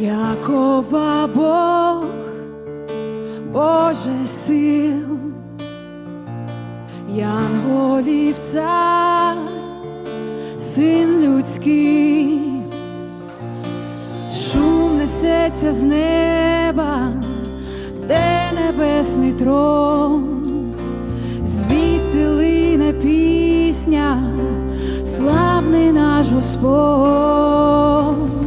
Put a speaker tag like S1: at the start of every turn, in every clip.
S1: Якова Бог, Боже сил, Янголів цар, син людський, шум несеться з неба, де небесний трон, звідти лине пісня, славний наш Господь.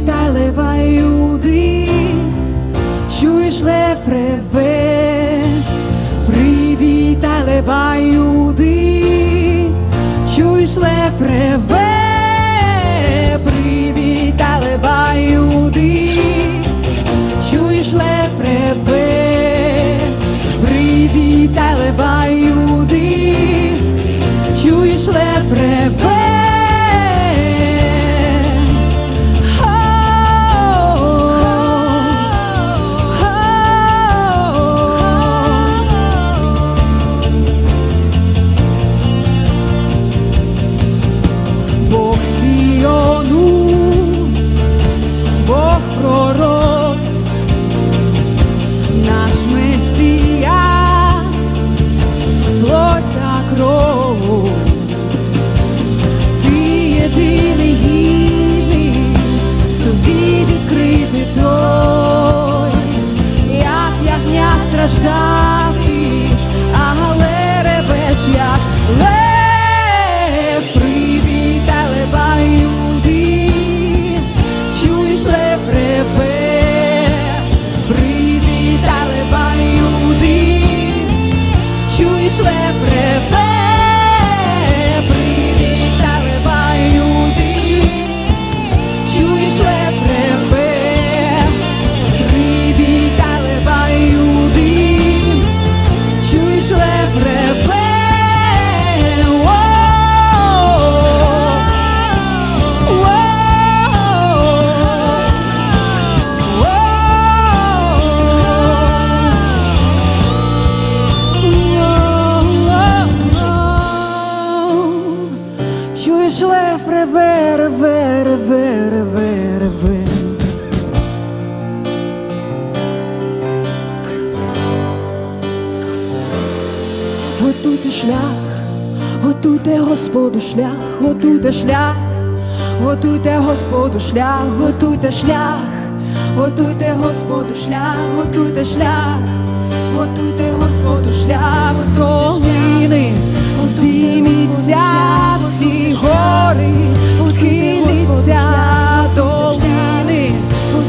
S1: Привітай, лева Юди, чуєш лев реве, привітай, лева Юди, чуєш лев реве, привітай, Юди, чуєш лев реве, привітай, лева Готуйте шлях, готуйте Господу шлях, готуйте шлях, готуйте Господу шлях, готуйте шлях, готуйте Господу шлях, готуйте шлях, готуйте Господу шлях, долини, здійміться всі гори, схиліться долини,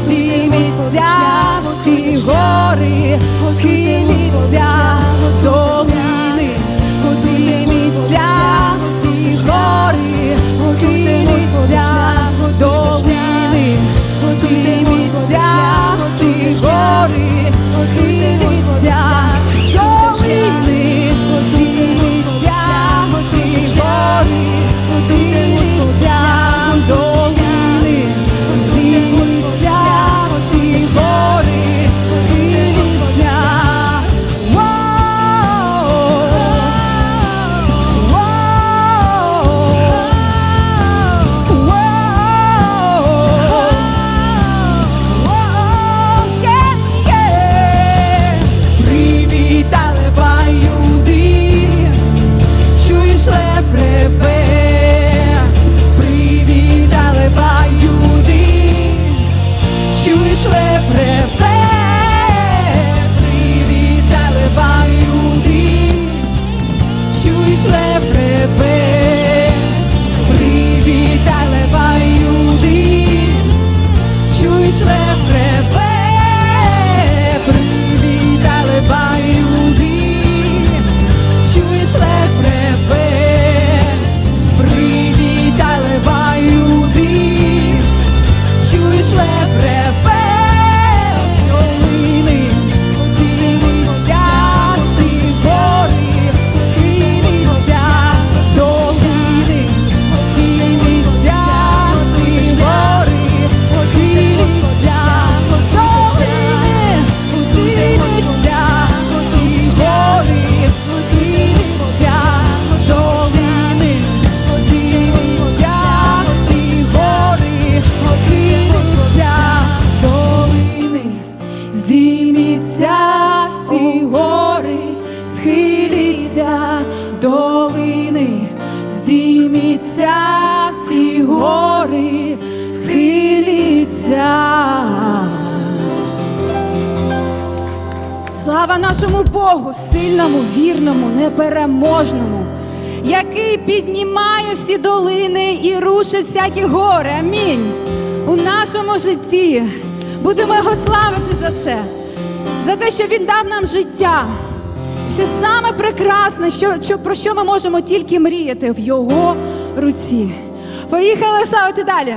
S1: здійміться всі гори, схиліться долини,
S2: нашому Богу, сильному, вірному, непереможному, який піднімає всі долини і рушить всякі гори. Амінь. У нашому житті будемо його славити за це, за те, що він дав нам життя. Все саме прекрасне, що, що, про що ми можемо тільки мріяти в його руці. Поїхали славити далі.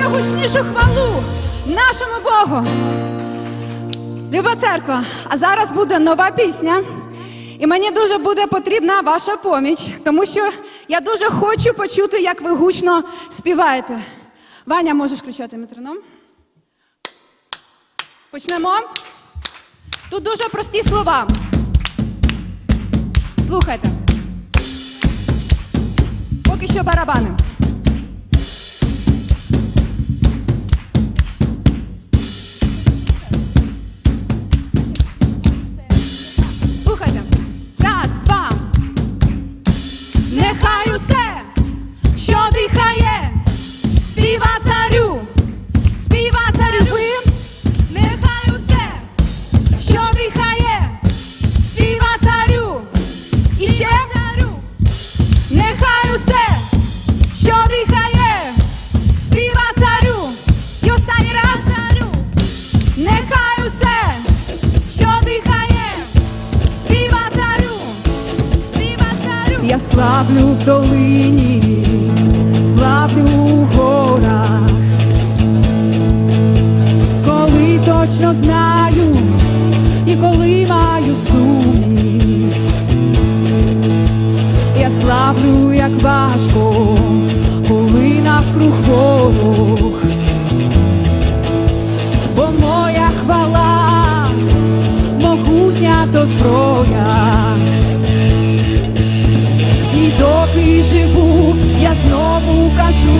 S2: ще гучнішу хвалу нашому Богу. Люба церква, а зараз буде нова пісня, і мені дуже буде потрібна ваша поміч, тому що я дуже хочу почути, як ви гучно співаєте. Ваня, можеш включати метроном? Почнемо. Тут дуже прості слова. Слухайте. Поки що барабани. Я славлю в долині, славлю у горах. Коли точно знаю і коли маю сумнів. Я славлю, як важко, коли навкруг ворог. Бо моя хвала, могутня то зброя. Живу, я знову кажу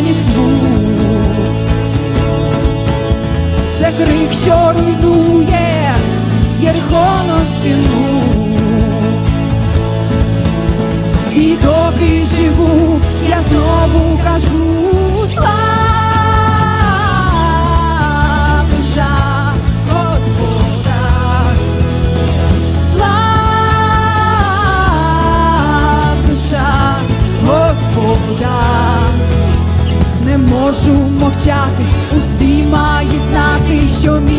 S2: ніж звук. Це крик, що руйнує Єрхону стіну. І доки живу, я знову кажу можу мовчати, усі мають знати, що мій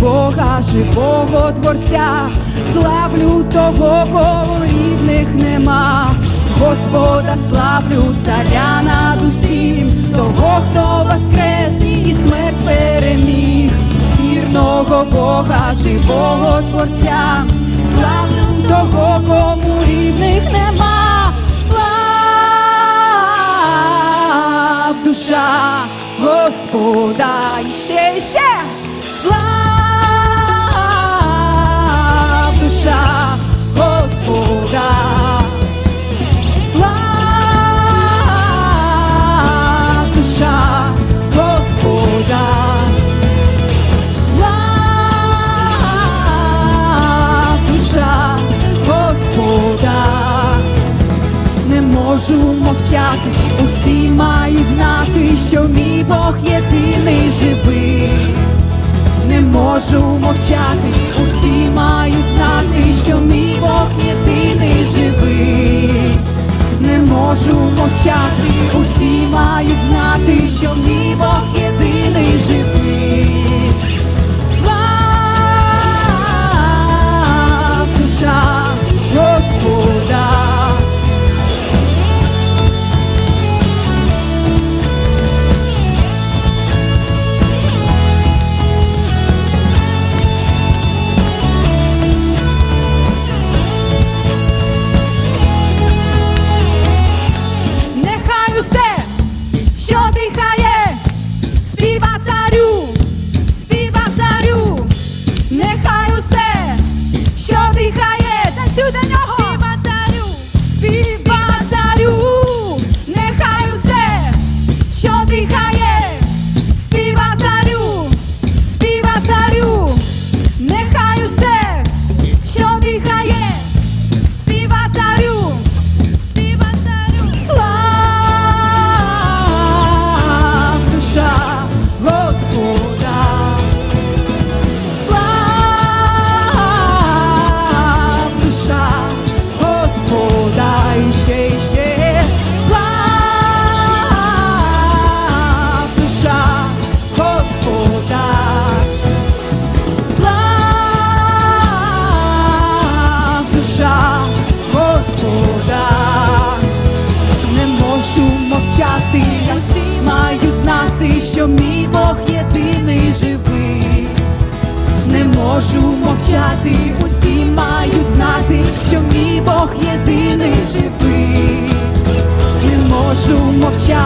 S2: Бога, живого Творця, славлю того, кого рівних нема. Господа славлю царя над усім, того, хто воскрес і смерть переміг, вірного Бога, живого Творця, славлю того, кому рівних нема. Слав душа Господа, і ще, мовчати, усі мають знати, що мій Бог єдиний живий.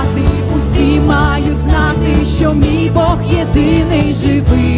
S2: Мовчати, усі мають знати, що мій Бог єдиний живий.